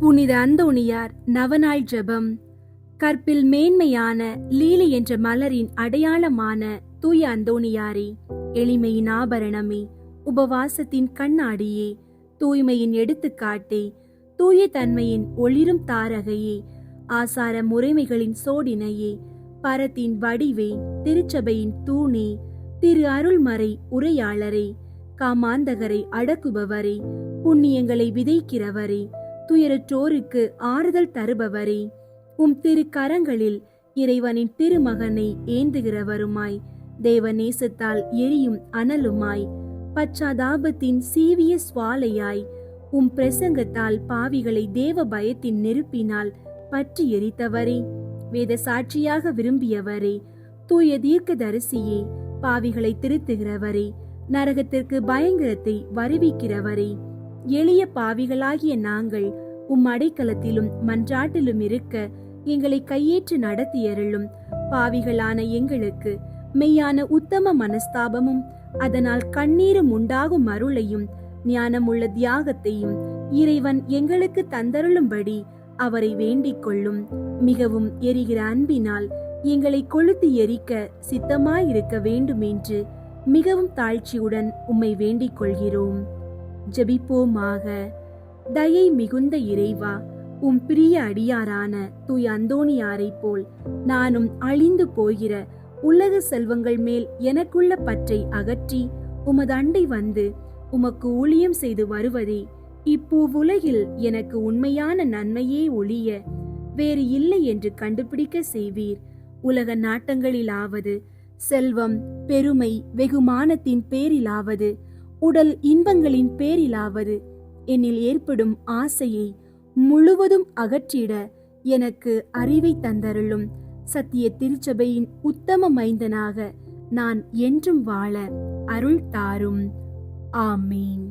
புனித அந்தோணியார் நவநாள் ஜெபம். கற்பில் மேன்மையான லீலி என்ற மலரின் அடையாளமான தூய அந்தோணியாரே எளிமையின் ஆபரணமே உபவாசத்தின் கண்ணாடியே தூய்மையின் எடுத்துக்காட்டே தூய தன்மையின் ஒளிரும் தாரகையே ஆசார முறைமைகளின் சோடினையே பரத்தின் வடிவே திருச்சபையின் தூணே திரு அருள்மறை உரையாளரே காமாந்தகரை அடக்குபவரே புண்ணியங்களை விதைக்கிறவரே துயரற்றோருக்கு ஆறுதல் தருபவரே. உம் திரு கரங்களில் இறைவனின் திருமகனை ஏந்துகிறவருமாய். தேவநேசத்தால் எரியும் அனலுமாய். பச்சாதாபத்தின் சீவிய சுவாலையாய். உம் பிரசங்கத்தால் பாவிகளை தேவ பயத்தின் நெருப்பினால் பற்றி எரித்தவரே வேத சாட்சியாக விரும்பியவரே. தூய தீர்க்க தரிசியே பாவிகளை திருத்துகிறவரே. நரகத்திற்கு பயங்கரத்தை வருவிக்கிறவரே. எளிய பாவிகளாகிய நாங்கள் உம் அடைக்கலத்திலும் மன்றாட்டிலும் இருக்க எங்களை கையேற்று நடத்தியருளும் பாவிகளான எங்களுக்கு மெய்யான உத்தம மனஸ்தாபமும் அதனால் கண்ணீரும் உண்டாகும் அருளையும் ஞானமுள்ள தியாகத்தையும் இறைவன் எங்களுக்கு தந்தருளும்படி அவரை வேண்டிக் கொள்ளும். மிகவும் எரிகிற அன்பினால் எங்களை கொளுத்து எரிக்க சித்தமாயிருக்க வேண்டும் என்று மிகவும் தாழ்ச்சியுடன் உம்மை வேண்டிக் கொள்கிறோம். ஜெபிப்போமாக. தயை மிகுந்த இறைவா உம் பிரிய அடியாரான தூய் அந்தோணியாரைப் போல் நானும் அழிந்து போகிற உலக செல்வங்கள் மேல் எனக்குள்ள பற்றை அகற்றி உமது அண்டை வந்து உமக்கு ஊழியம் செய்து வருவதே இப்பூவுலகில் எனக்கு உண்மையான நன்மையே ஒழிய வேறு இல்லை என்று கண்டுபிடிக்க செய்வீர். உலக நாட்டங்களிலாவது செல்வம் பெருமை வெகுமானத்தின் பேரிலாவது உடல் இன்பங்களின் பேரிலாவது என்னில் ஏற்படும் ஆசையை முழுவதும் அகற்றிட எனக்கு அறிவை தந்தருளும் சத்திய திருச்சபையின் உத்தம மைந்தனாக நான் என்றும் வாழ அருள் தாரும். ஆமீன்.